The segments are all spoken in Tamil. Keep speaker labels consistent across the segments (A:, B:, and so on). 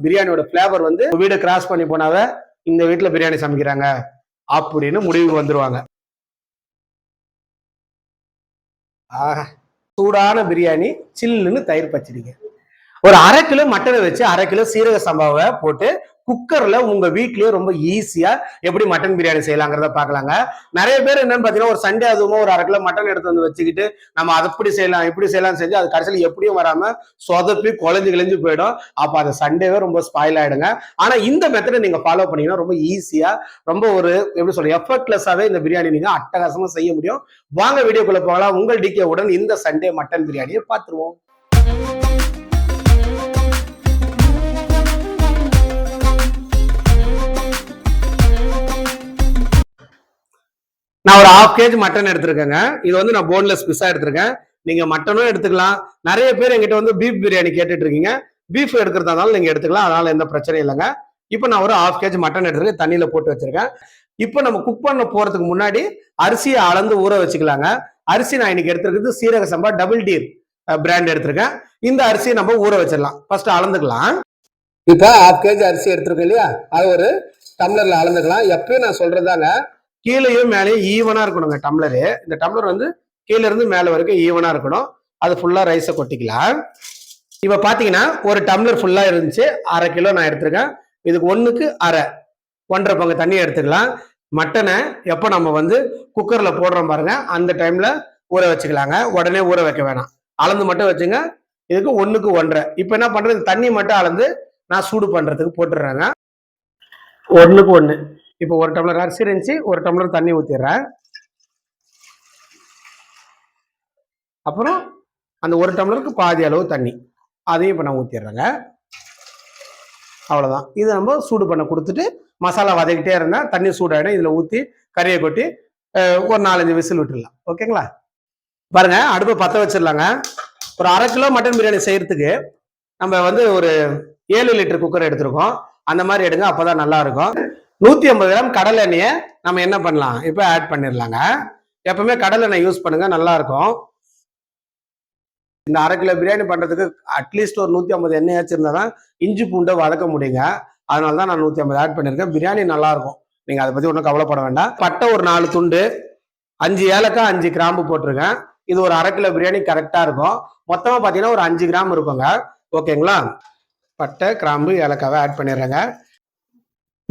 A: பிரியாணியோட ஃபிளேவர் வந்து வீடு கிராஸ் பண்ணி போனாவே இந்த வீட்டுல பிரியாணி சமைக்கிறாங்க அப்படின்னு முடிவுக்கு வந்துருவாங்க. ஆஹ் சூடான பிரியாணி சில்லுன்னு தயிர் பச்சடிங்க ஒரு அரை கிலோ மட்டனை வச்சு அரை கிலோ சீரக சம்பாவை போட்டு குக்கர்ல உங்க வீட்லயே ரொம்ப ஈஸியா எப்படி மட்டன் பிரியாணி செய்யலாங்கிறத பார்க்கலாங்க நிறைய பேர் என்னன்னு பாத்தீங்கன்னா ஒரு சண்டே அதுவும் ஒரு அரை கிலோ மட்டன் எடுத்து வந்து வச்சுக்கிட்டு நம்ம அதை எப்படி செய்யலாம் எப்படி செய்யலாம் செஞ்சு அது கடைசியில் எப்படியும் வராம சொதப்பி குழஞ்சு கிழிஞ்சு போயிடும். அப்ப அது சண்டேவே ரொம்ப ஸ்பாயில் ஆயிடுங்க. ஆனா இந்த மெத்தடை நீங்க ஃபாலோ பண்ணீங்கன்னா ரொம்ப ஈஸியா ரொம்ப ஒரு எப்படி சொல்ற எஃபர்ட்லெஸ்ஸாவே இந்த பிரியாணி நீங்க அட்டகாசமா செய்ய முடியும். வாங்க வீடியோக்குள்ள போகலாம். உங்கள் டிகே உடன் இந்த சண்டே மட்டன் பிரியாணியை பார்த்துருவோம். நான் ஒரு ஹாஃப் கேஜி மட்டன் எடுத்திருக்கேங்க. இது வந்து நான் போன்லெஸ் பிஸா எடுத்திருக்கேன். நீங்க மட்டனும் எடுத்துக்கலாம். நிறைய பேர் எங்கிட்ட வந்து பீஃப் பிரியாணி கேட்டுட்டு இருக்கீங்க. பீஃப் எடுக்கிறதா இருந்தாலும் நீங்க எடுத்துக்கலாம். அதனால எந்த பிரச்சனையும் இல்லைங்க. இப்போ நான் ஒரு ஹாஃப் கேஜி மட்டன் எடுத்துருக்கேன். தண்ணியில போட்டு வச்சிருக்கேன். இப்போ நம்ம குக் பண்ண போறதுக்கு முன்னாடி அரிசியை அளந்து ஊற வச்சுக்கலாங்க. அரிசி நான் இன்னைக்கு எடுத்திருக்கிறது சீரக சம்பா டபுள் டீர் பிராண்ட் எடுத்திருக்கேன். இந்த அரிசியை நம்ம ஊற வச்சிடலாம். ஃபர்ஸ்ட் அளந்துக்கலாம். இப்போ ஹாஃப் கேஜி அரிசி எடுத்திருக்கோம் இல்லையா? அது ஒரு டம்ளர்ல அளந்துக்கலாம். எப்பயும் நான் சொல்றதாங்க கீழேயும் மேலேயும் ஈவனா இருக்கணுங்க டம்ளரு இந்த டம்ளர் வந்து கீழே இருந்து மேல வரைக்கும் ஈவனா இருக்கணும். அது ஃபுல்லா ரைஸை கொட்டிக்கலாம். இப்ப பாத்தீங்கன்னா ஒரு டம்ளர் ஃபுல்லா இருந்துச்சு. அரை கிலோ நான் எடுத்திருக்கேன். இதுக்கு ஒண்ணுக்கு அரை. ஒன்றரை பங்கு தண்ணி எடுத்துக்கலாம். மட்டனை எப்போ நம்ம வந்து குக்கர்ல போடுறோம் பாருங்க. அந்த டைம்ல ஊற வச்சுக்கலாங்க. உடனே ஊற வைக்க வேணாம். அளந்து மட்டும் வச்சுங்க. இதுக்கு ஒண்ணுக்கு ஒன்றரை. இப்போ என்ன பண்றது? தண்ணி மட்டும் அளந்து நான் சூடு பண்றதுக்கு போட்டுடுறேங்க. ஒண்ணுக்கு ஒண்ணு. இப்போ ஒரு டம்ளர் அரிசி இருந்துச்சு ஒரு டம்ளர் தண்ணி ஊற்றிடுறேன் அப்புறம் அந்த ஒரு டம்ளருக்கு பாதி அளவு தண்ணி அதையும் இப்போ நான் ஊற்றிடுறேங்க அவ்வளோதான் இது நம்ம சூடு பண்ண கொடுத்துட்டு மசாலா வதக்கிட்டே இருந்தால் தண்ணி சூடாகிடும் இதில் ஊற்றி கறியை கொட்டி ஒரு நாலஞ்சு விசில் விட்டுடலாம். ஓகேங்களா? பாருங்க அடுப்பை பற்ற வச்சிடலாங்க. ஒரு அரை கிலோ மட்டன் பிரியாணி செய்யறதுக்கு நம்ம வந்து ஒரு ஏழு லிட்டர் குக்கர் எடுத்திருக்கோம். அந்த மாதிரி எடுங்க அப்போதான் நல்லா இருக்கும். நூத்தி ஐம்பது கிராம் கடலை எண்ணெயை நம்ம என்ன பண்ணலாம்? இப்போ ஆட் பண்ணிடலாங்க எப்பவுமே கடலெண்ணெய் யூஸ் பண்ணுங்க நல்லா இருக்கும் இந்த அரை கிலோ பிரியாணி பண்றதுக்கு அட்லீஸ்ட் ஒரு நூத்தி ஐம்பது எண்ணெயாச்சும் இருந்தால் தான் இஞ்சி பூண்டை வதக்க முடியுங்க. அதனால தான் நான் நூத்தி ஐம்பது ஆட் பண்ணிருக்கேன். பிரியாணி நல்லா இருக்கும் நீங்க அதை பத்தி ஒன்றும் கவலைப்பட வேண்டாம். பட்டை ஒரு நாலு துண்டு அஞ்சு ஏலக்காய் அஞ்சு கிராம்பு போட்டிருக்கேன். இது ஒரு அரை கிலோ பிரியாணி கரெக்டா இருக்கும். மொத்தமா பாத்தீங்கன்னா ஒரு அஞ்சு கிராம் இருக்குங்க. ஓகேங்களா? பட்டை கிராம்பு ஏலக்காவை ஆட் பண்ணிடுறேங்க.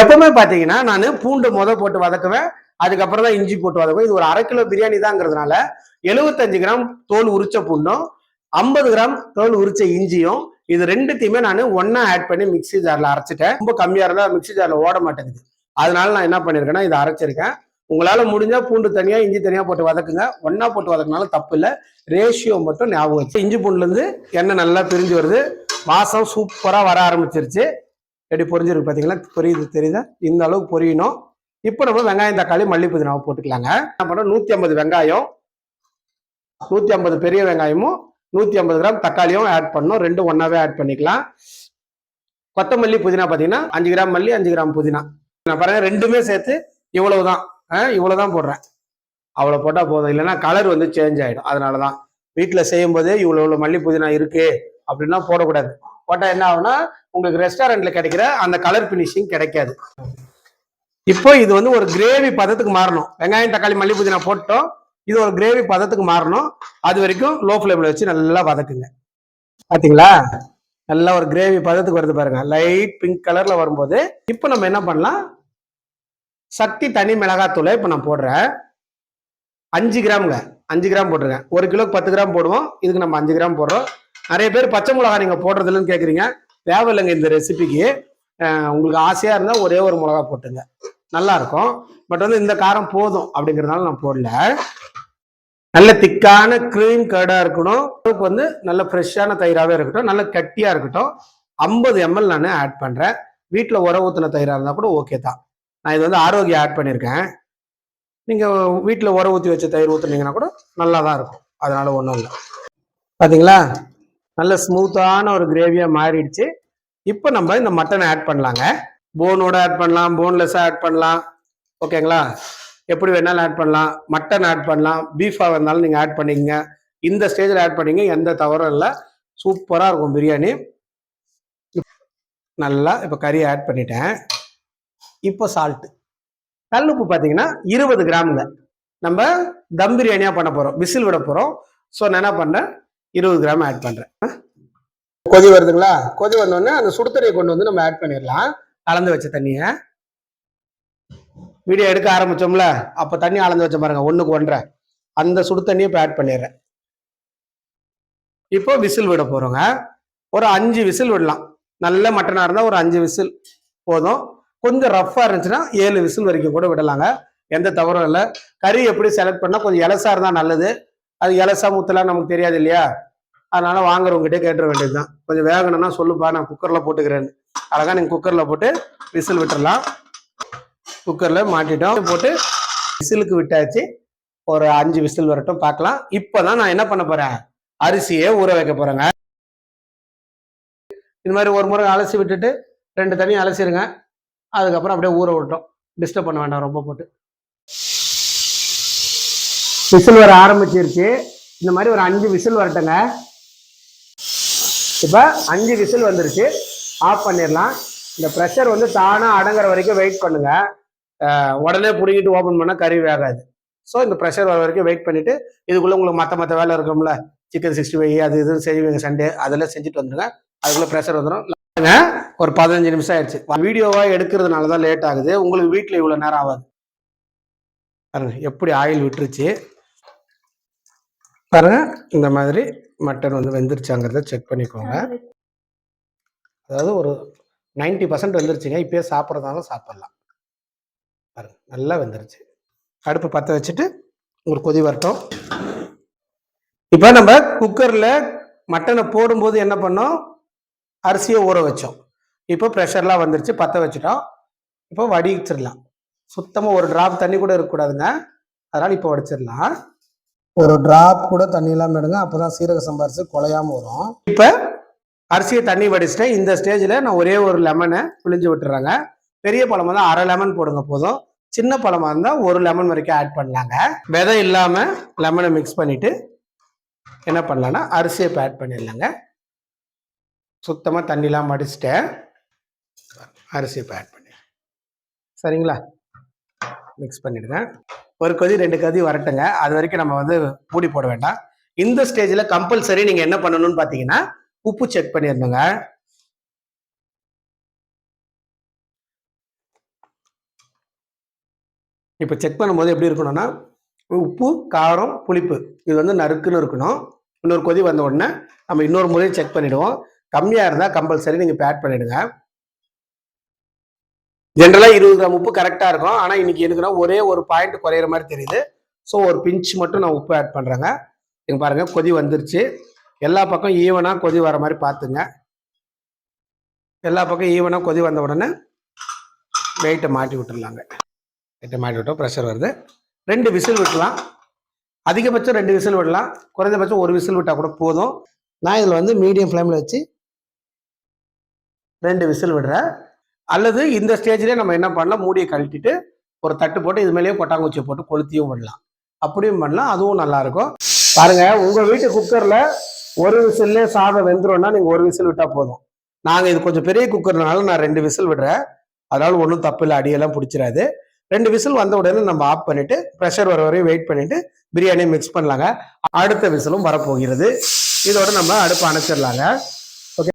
A: எப்பவுமே பாத்தீங்கன்னா நான் பூண்டு முத போட்டு வதக்குவேன் அதுக்கப்புறம் தான் இஞ்சி போட்டு வதக்குவேன். இது ஒரு அரை கிலோ பிரியாணி தாங்கிறதுனால எழுபத்தஞ்சு கிராம் தோல் உரிச்ச பூண்டும் ஐம்பது கிராம் தோல் உரிச்ச இஞ்சியும் இது ரெண்டுத்தையுமே நான் ஒன்னா ஆட் பண்ணி மிக்ஸி ஜார்ல அரைச்சிட்டேன். ரொம்ப கம்மியா இருந்தா மிக்ஸி ஜார்ல ஓட மாட்டேங்குது. அதனால நான் என்ன பண்ணிருக்கேன்னா இதை அரைச்சிருக்கேன். உங்களால முடிஞ்சா பூண்டு தனியா இஞ்சி தனியா போட்டு வதக்குங்க. ஒன்றா போட்டு வதக்குனாலும் தப்பு இல்லை. ரேஷியோ மட்டும் ஞாபகம் வச்சு. இஞ்சி பூண்டுல இருந்து எண்ணெய் நல்லா பிரிஞ்சு வருது. வாசம் சூப்பரா வர ஆரம்பிச்சிருச்சு. எப்படி பொரிஞ்சிருக்கு பார்த்தீங்களா பொரியுது தெரியுதா? இந்த அளவுக்கு பொரியணும். இப்போ நம்ம வெங்காயம் தக்காளி மல்லி புதினாவை போட்டுக்கலாங்க. என்ன பண்ணோம் நூற்றி ஐம்பது வெங்காயம் நூற்றி ஐம்பது பெரிய வெங்காயமும் நூற்றி ஐம்பது கிராம் தக்காளியும் ஆட் பண்ணோம் ரெண்டும் ஒன்றாவே ஆட் பண்ணிக்கலாம். கொத்தமல்லி புதினா பார்த்தீங்கன்னா அஞ்சு கிராம் மல்லி அஞ்சு கிராம் புதினா. நான் பாருங்க ரெண்டுமே சேர்த்து இவ்வளவுதான். இவ்வளோ இவ்வளவுதான் போடுறேன். அவ்வளோ போட்டால் போதும். இல்லைன்னா கலர் வந்து சேஞ்ச் ஆகிடும் அதனால தான் வீட்டில் செய்யும் போதே இவ்வளோ இவ்வளோ மல்லி புதினா இருக்கு அப்படின்னா போடக்கூடாது. போட்டா என்ன ஆகும்னா உங்களுக்கு ரெஸ்டாரண்ட்ல கிடைக்கிற அந்த கலர் பினிஷிங் கிடைக்காது. இப்போ இது வந்து ஒரு கிரேவி பதத்துக்கு மாறணும். வெங்காயம் தக்காளி மல்லி புதினா போட்டோம். இது ஒரு கிரேவி பதத்துக்கு மாறணும். அது வரைக்கும் லோ ஃப்ளேமில் வச்சு நல்லா வதக்குங்க. பார்த்தீங்களா நல்லா ஒரு கிரேவி பதத்துக்கு வருது பாருங்க. லைட் பிங்க் கலர்ல வரும்போது இப்போ நம்ம என்ன பண்ணலாம்? சக்தி தனி மிளகாத்தூளை இப்போ நான் போடுறேன். அஞ்சு கிராமுங்க. அஞ்சு கிராம் போட்டிருக்கேன். ஒரு கிலோக்கு பத்து கிராம் போடுவோம். இதுக்கு நம்ம அஞ்சு கிராம் போடுறோம். நிறைய பேர் பச்சை மிளகா நீங்க போடுறதுலன்னு கேட்குறீங்க கேக்குறீங்க. தேவையில்லைங்க இந்த ரெசிபிக்கு உங்களுக்கு ஆசையா இருந்தா ஒரே ஒரு மிளகா போட்டுங்க. நல்லா இருக்கும். பட் வந்து இந்த காரம் போதும் அப்படிங்கறதுனால நான் போடல. நல்ல திக்கான க்ரீம் கர்டாக இருக்கணும். அளவுக்கு வந்து நல்ல ஃப்ரெஷ்ஷான தயிராகவே இருக்கட்டும். நல்ல கட்டியா இருக்கட்டும். ஐம்பது எம்எல் நான் ஆட் பண்றேன். வீட்டில் உர ஊற்றின தயிராக இருந்தால் கூட ஓகே தான். நான் இது வந்து ஆரோக்கியம் ஆட் பண்ணியிருக்கேன் நீங்கள் வீட்டில் உர ஊற்றி வச்ச தயிர் ஊற்றுனீங்கன்னா கூட நல்லா தான் இருக்கும். அதனால ஒன்றும் இல்லை. பார்த்தீங்களா நல்ல ஸ்மூத்தான ஒரு கிரேவியாக மாறிடுச்சு. இப்போ நம்ம இந்த மட்டனை ஆட் பண்ணலாங்க. போனோட ஆட் பண்ணலாம் போன்லெஸ்ஸாக ஆட் பண்ணலாம். ஓகேங்களா எப்படி வேணாலும் ஆட் பண்ணலாம். மட்டன் ஆட் பண்ணலாம். பீஃபாக இருந்தாலும் நீங்கள் ஆட் பண்ணிக்கங்க. இந்த ஸ்டேஜில் ஆட் பண்ணீங்க எந்த தவறும் இல்லை. சூப்பராக இருக்கும் பிரியாணி. நல்லா இப்போ கறியை ஆட் பண்ணிட்டேன். இப்போ சால்ட்டு கல்லுப்பு பார்த்தீங்கன்னா இருபது கிராமுங்க. நம்ம தம் பிரியாணியாக பண்ண போகிறோம் விசில் விட போகிறோம் ஸோ நான் என்ன பண்ணேன்? இருபது கிராம் ஆட் பண்ணுறேன் கொதி வருதுங்களா? கொதி வந்தோடனே அந்த சுடு தண்ணியை கொண்டு வந்து நம்ம ஆட் பண்ணிடலாம். கலந்து வச்ச தண்ணியை. வீடியோ எடுக்க ஆரம்பிச்சோம்ல? அப்போ தண்ணி அளந்து வச்ச பாருங்க. ஒன்றுக்கு ஒன்றரை. அந்த சுடு தண்ணியை இப்போ ஆட் பண்ணிடுறேன். இப்போ விசில் விட போகிறோங்க ஒரு அஞ்சு விசில் விடலாம். நல்ல மட்டனாக இருந்தால் ஒரு அஞ்சு விசில் போதும். கொஞ்சம் ரஃப்பாக இருந்துச்சுன்னா ஏழு விசில் வரைக்கும் கூட விடலாங்க. எந்த தவறும் இல்லை. கறி எப்படி செலக்ட் பண்ணால் கொஞ்சம் இலசா இருந்தால் நல்லது. அது இலசா முத்தலாம் நமக்கு தெரியாது இல்லையா? அதனால வாங்குறவங்ககிட்ட கேட்டுற வேண்டியதுதான். கொஞ்சம் வேகணும்னா சொல்லுப்பா நான் குக்கரில் போட்டுக்கிறேன்னு. அழகா நீங்கள் குக்கரில் போட்டு விசில் விட்டுறலாம். குக்கரில் மாட்டிட்டோம். போட்டு விசிலுக்கு விட்டாச்சு. ஒரு அஞ்சு விசில் வரட்டும் பார்க்கலாம். இப்போதான் நான் என்ன பண்ண போறேன்? அரிசியை ஊற வைக்க போறேங்க. இது மாதிரி ஒரு முறை அலசி விட்டுட்டு ரெண்டு தனியும் அலசிடுங்க அதுக்கப்புறம் அப்படியே ஊற விட்டோம். டிஸ்டர்ப் பண்ண வேண்டாம் ரொம்ப போட்டு. விசில் வர ஆரம்பிச்சிருச்சு. இந்த மாதிரி ஒரு அஞ்சு விசில் வரட்டுங்க. இப்போ அஞ்சு விசில் வந்துருச்சு. ஆஃப் பண்ணிடலாம். இந்த ப்ரெஷர் வந்து தானாக அடங்குற வரைக்கும் வெயிட் பண்ணுங்க. உடனே பிடிங்கிட்டு ஓப்பன் பண்ணால் கறி வேகாது. ஸோ இந்த ப்ரெஷர் வர வரைக்கும் வெயிட் பண்ணிவிட்டு இதுக்குள்ளே உங்களுக்கு மற்ற மற்ற வேலை இருக்கும்ல. சிக்கன் சிக்ஸ்டி ஃபைவ் அது இதுன்னு செய்வீங்க சண்டே. அதெல்லாம் செஞ்சுட்டு வந்துடுங்க அதுக்குள்ளே ப்ரெஷர் வந்துடும் ஒரு பதினஞ்சு நிமிஷம் ஆயிடுச்சு. வீடியோவாக எடுக்கிறதுனால தான் லேட் ஆகுது. உங்களுக்கு வீட்டில் இவ்வளோ நேரம் ஆகாது. பாருங்க எப்படி ஆயில் விட்டுருச்சு. பாருங்க இந்த மாதிரி மட்டன் வந்து வெந்துருச்சாங்கிறத செக் பண்ணிக்கோங்க. அதாவது ஒரு 90% பர்சன்ட் வெந்துருச்சுங்க இப்பயே சாப்பிட்றதாலும் சாப்பிட்லாம். பாருங்க நல்லா வெந்துருச்சு. அடுப்பு பற்ற வச்சுட்டு ஒரு கொதி வரட்டும். இப்போ நம்ம குக்கரில் மட்டனை போடும்போது என்ன பண்ணோம்? அரிசியை ஊற வச்சோம். இப்போ ப்ரெஷர்லாம் வந்துருச்சு பற்ற வச்சுட்டோம். இப்போ வடிச்சிடலாம். சுத்தமாக ஒரு டிராப் தண்ணி கூட இருக்கக்கூடாதுங்க. அதனால் இப்போ வடிச்சிடலாம். ஒரு டிராப் கூட தண்ணி இல்லாமல் எடுங்க அப்போ தான் சீரக சம்பாரிச்சு குலையாமல் வரும். இப்போ அரிசியை தண்ணி வடிச்சிட்டேன் இந்த ஸ்டேஜில் நான் ஒரே ஒரு லெமனை பிழிஞ்சு விட்டுறாங்க. பெரிய பழமாக தான் அரை லெமன் போடுங்க போதும். சின்ன பழமாக இருந்தால் ஒரு லெமன் வரைக்கும் ஆட் பண்ணலாங்க. விதை இல்லாமல் லெமனை மிக்ஸ் பண்ணிவிட்டு என்ன பண்ணலான்னா அரிசியை இப்போ ஆட் பண்ணிடலாங்க. சுத்தமாக தண்ணிலாம் மடிச்சிட்டேன் அரிசி இப்போ ஆட் பண்ணி சரிங்களா? மிக்ஸ் பண்ணிடுங்க. ஒரு கொதி ரெண்டு கொதி வரட்டுங்க. அது வரைக்கும் நம்ம வந்து மூடி போட வேண்டாம். இந்த ஸ்டேஜில் கம்பல்சரி நீங்கள் என்ன பண்ணணும்னு பார்த்தீங்கன்னா உப்பு செக் பண்ணிடணுங்க. இப்போ செக் பண்ணும்போது எப்படி இருக்கணும்னா உப்பு காரம் புளிப்பு. இது வந்து நறுக்குன்னு இருக்கணும். இன்னொரு கொதி வந்த உடனே நம்ம இன்னொரு முறையும் செக் பண்ணிவிடுவோம் கம்மியாக இருந்தால் கம்பல்சரி நீங்கள் இப்போ ஆட் ஜென்ரலாக இருபது கிராம் உப்பு கரெக்டாக இருக்கும். ஆனால் இன்னைக்கு எனக்குன்னா ஒரே ஒரு பாயிண்ட் குறையிற மாதிரி தெரியுது. ஸோ ஒரு பிஞ்ச் மட்டும் நான் உப்பு ஆட் பண்ணுறேங்க இங்க பாருங்க கொதி வந்துருச்சு. எல்லா பக்கம் ஈவனாக கொதி வர மாதிரி பார்த்துங்க. எல்லா பக்கம் ஈவனாக கொதி வந்த உடனே வெயிட்டை மாட்டி விட்டுடலாங்க வெயிட்டை மாட்டி விட்டோம் ப்ரெஷர் வருது. ரெண்டு விசில் விட்டலாம். அதிகபட்சம் ரெண்டு விசில் விடலாம். குறைந்தபட்சம் ஒரு விசில் விட்டால் கூட போதும். நான் இதில் வந்து மீடியம் ஃப்ளேமில் வச்சு ரெண்டு விசில் விடுறேன். அல்லது இந்த ஸ்டேஜ்லேயே நம்ம என்ன பண்ணலாம்? மூடியை கழட்டிட்டு ஒரு தட்டு போட்டு இது மேலேயே கொட்டாங்குச்சியை போட்டு கொளுத்தியும் விடலாம். அப்படியும் பண்ணலாம். அதுவும் நல்லாயிருக்கும். பாருங்கள் பாருங்க வீட்டு குக்கரில் ஒரு விசில்லே சாதம் வெந்துடும்னா நீங்கள் ஒரு விசில் விட்டால் போதும். நாங்கள் இது கொஞ்சம் பெரிய குக்கர்னால நான் ரெண்டு விசில் விடுறேன். அதனால ஒன்றும் தப்பு இல்லை அடியெல்லாம் பிடிச்சிடாது ரெண்டு விசில் வந்த உடனே நம்ம ஆஃப் பண்ணிவிட்டு ப்ரெஷர் வர வரையும் வெயிட் பண்ணிவிட்டு பிரியாணியை மிக்ஸ் பண்ணலாங்க. அடுத்த விசிலும் வரப்போகிறது. இதோட நம்ம அடுப்பு அணைச்சிடலாங்க. ஓகே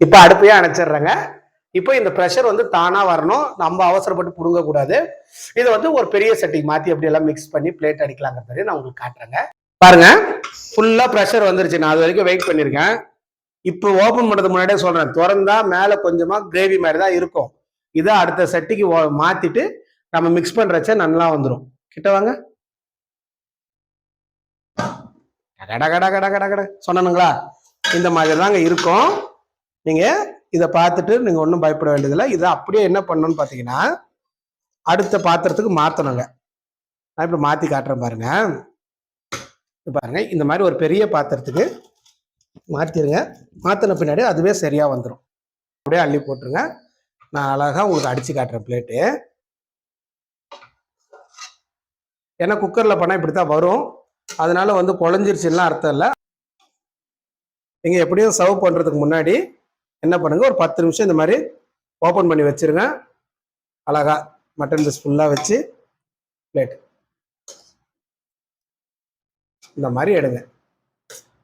A: இப்போ அடுப்பையே அணைச்சிடுறேங்க. இப்போ இந்த ப்ரெஷர் வந்து தானாக வரணும். நம்ம அவசரப்பட்டு பிடுங்கக்கூடாது இதை வந்து ஒரு பெரிய சட்டிக்கு மாற்றி அப்படியெல்லாம் மிக்ஸ் பண்ணி பிளேட் அடிக்கலாங்கிறது நான் உங்களுக்கு காட்டுறேங்க. பாருங்க. ஃபுல்லாக ப்ரெஷர் வந்துருச்சு. நான் அது வரைக்கும் வெயிட் பண்ணியிருக்கேன் இப்போ ஓப்பன் பண்ணுறதுக்கு முன்னாடியே சொல்கிறேன் திறந்தா மேலே கொஞ்சமாக கிரேவி மாதிரி தான் இருக்கும். இதை அடுத்த சட்டிக்கு ஓ- நம்ம மிக்ஸ் பண்ணுறச்ச நல்லா வந்துடும் கிட்ட வாங்க. கட கட கட கட கட. சொன்னனுங்களா? இந்த மாதிரி தாங்க இருக்கும். நீங்கள் இதை பார்த்துட்டு நீங்கள் ஒன்றும் பயப்பட வேண்டியதில்லை. இதை அப்படியே என்ன பண்ணணும்னு பார்த்தீங்கன்னா அடுத்த பாத்திரத்துக்கு மாற்றணுங்க நான் இப்போ மாற்றி காட்டுறேன் பாருங்க. பாருங்க இந்த மாதிரி ஒரு பெரிய பாத்திரத்துக்கு மாற்றிடுங்க மாற்றின பின்னாடி அதுவே சரியாக வந்துடும் அப்படியே அள்ளி போட்டுருங்க. நான் அழகாக உங்களுக்கு அடித்து காட்டுறேன் பிளேட்டு ஏன்னா குக்கரில் பண்ணால் இப்படி தான் வரும். அதனால வந்து குழஞ்சிருச்சுன்னா அர்த்தம் இல்லை. நீங்கள் எப்படியும் சர்வ் பண்ணுறதுக்கு முன்னாடி என்ன பண்ணுங்க? ஒரு பத்து நிமிஷம் இந்த மாதிரி ஓப்பன் பண்ணி வச்சிருங்க. அழகா மட்டன் பீஸ் ஃபுல்லாக வச்சு பிளேட் இந்த மாதிரி எடுங்க.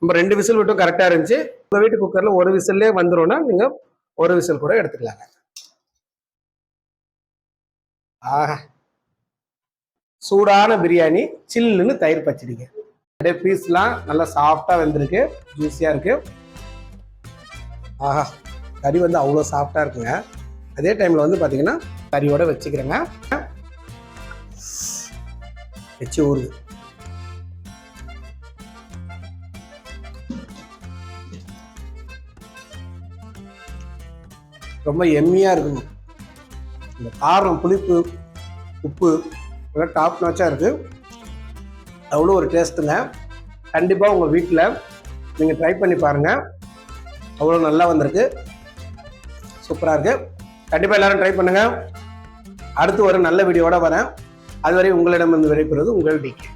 A: நம்ம ரெண்டு விசில் விட்டும் கரெக்டாக இருந்துச்சு. உங்கள் வீட்டு குக்கரில் ஒரு விசில்லே வந்துடும்னா நீங்கள் ஒரு விசில் கூட எடுத்துக்கலாங்க. ஆஹா. சூடான பிரியாணி சில்லுன்னு தயிர் பச்சடிங்க. அப்படியே பீஸ்லாம் நல்லா சாஃப்டாக வெந்திருக்கு ஜூஸியாக இருக்கு. ஆஹா கறி வந்து அவ்வளோ சாஃப்டாக இருக்குங்க. அதே டைமில் வந்து பார்த்தீங்கன்னா கறியோட வச்சுக்கிறேங்க. வச்சு ஊறுது. ரொம்ப எம்மியாக இருக்குங்க. இந்த காரம் புளிப்பு உப்பு இதெல்லாம் டாப் நாச்சாக இருக்குது அவ்வளோ ஒரு டேஸ்ட்டுங்க கண்டிப்பாக உங்கள் வீட்டில் நீங்கள் ட்ரை பண்ணி பாருங்கள் அவ்வளோ நல்லா வந்திருக்கு. சூப்பராக இருக்குது கண்டிப்பாக எல்லாரும் ட்ரை பண்ணுங்கள் அடுத்து ஒரு நல்ல வீடியோட வரேன். அதுவரை உங்களிடம் வந்து விடைபெறுவது உங்கள் டிகே